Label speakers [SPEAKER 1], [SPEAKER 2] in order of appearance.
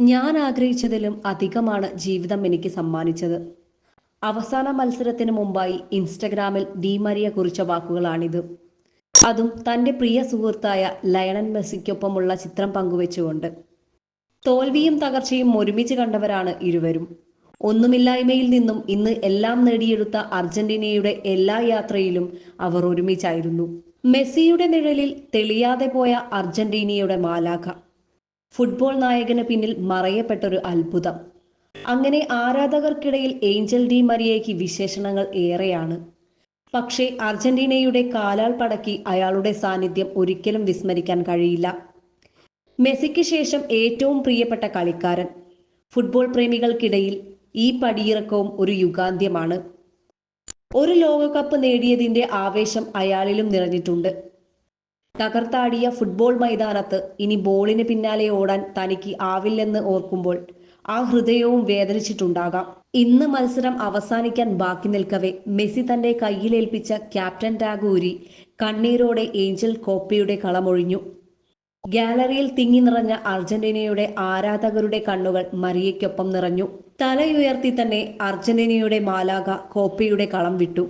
[SPEAKER 1] ഞാൻ ആഗ്രഹിച്ചതിലും അധികമാണ് ജീവിതം എനിക്ക് സമ്മാനിച്ചത്. അവസാന മത്സരത്തിന് മുമ്പായി ഇൻസ്റ്റഗ്രാമിൽ ഡീമരിയ കുറിച്ച വാക്കുകളാണിത്. അതും തന്റെ പ്രിയ സുഹൃത്തായ ലയണൻ മെസ്സിക്കൊപ്പമുള്ള ചിത്രം പങ്കുവെച്ചുകൊണ്ട്. തോൽവിയും തകർച്ചയും ഒരുമിച്ച് കണ്ടവരാണ് ഇരുവരും. ഒന്നുമില്ലായ്മയിൽ നിന്നും ഇന്ന് എല്ലാം നേടിയെടുത്ത അർജന്റീനയുടെ എല്ലാ യാത്രയിലും അവർ ഒരുമിച്ചായിരുന്നു. മെസ്സിയുടെ നിഴലിൽ തെളിയാതെ പോയ അർജന്റീനയുടെ മാലാഖ. ഫുട്ബോൾ നായകന് പിന്നിൽ മറയപ്പെട്ടൊരു അത്ഭുതം. അങ്ങനെ ആരാധകർക്കിടയിൽ ഏഞ്ചൽ ഡി മരിയയ്ക്ക് വിശേഷണങ്ങൾ ഏറെയാണ്. പക്ഷേ അർജന്റീനയുടെ കാലാൽ പടക്കി അയാളുടെ സാന്നിധ്യം ഒരിക്കലും വിസ്മരിക്കാൻ കഴിയില്ല. മെസ്സിക്ക് ശേഷം ഏറ്റവും പ്രിയപ്പെട്ട കളിക്കാരൻ. ഫുട്ബോൾ പ്രേമികൾക്കിടയിൽ ഈ പടിയിറക്കവും ഒരു യുഗാന്ത്യമാണ്. ഒരു ലോകകപ്പ് നേടിയതിന്റെ ആവേശം അയാളിലും നിറഞ്ഞിട്ടുണ്ട്. തകർത്താടിയ ഫുട്ബോൾ മൈതാനത്ത് ഇനി ബോളിന് പിന്നാലെ ഓടാൻ തനിക്ക് ആവില്ലെന്ന് ഓർക്കുമ്പോൾ ആ ഹൃദയവും വേദനിച്ചിട്ടുണ്ടാകാം. ഇന്ന് മത്സരം അവസാനിക്കാൻ ബാക്കി നിൽക്കവേ മെസ്സി തന്റെ കയ്യിലേൽപ്പിച്ച ക്യാപ്റ്റൻ ടാഗ് ഊരി കണ്ണീരോടെ ഏഞ്ചൽ കോപ്പയുടെ കളമൊഴിഞ്ഞു. ഗാലറിയിൽ തിങ്ങി നിറഞ്ഞ അർജന്റീനയുടെ ആരാധകരുടെ കണ്ണുകൾ മറിയയ്ക്കൊപ്പം നിറഞ്ഞു. തലയുയർത്തി തന്നെ അർജന്റീനയുടെ മാലാക കോപ്പയുടെ കളം വിട്ടു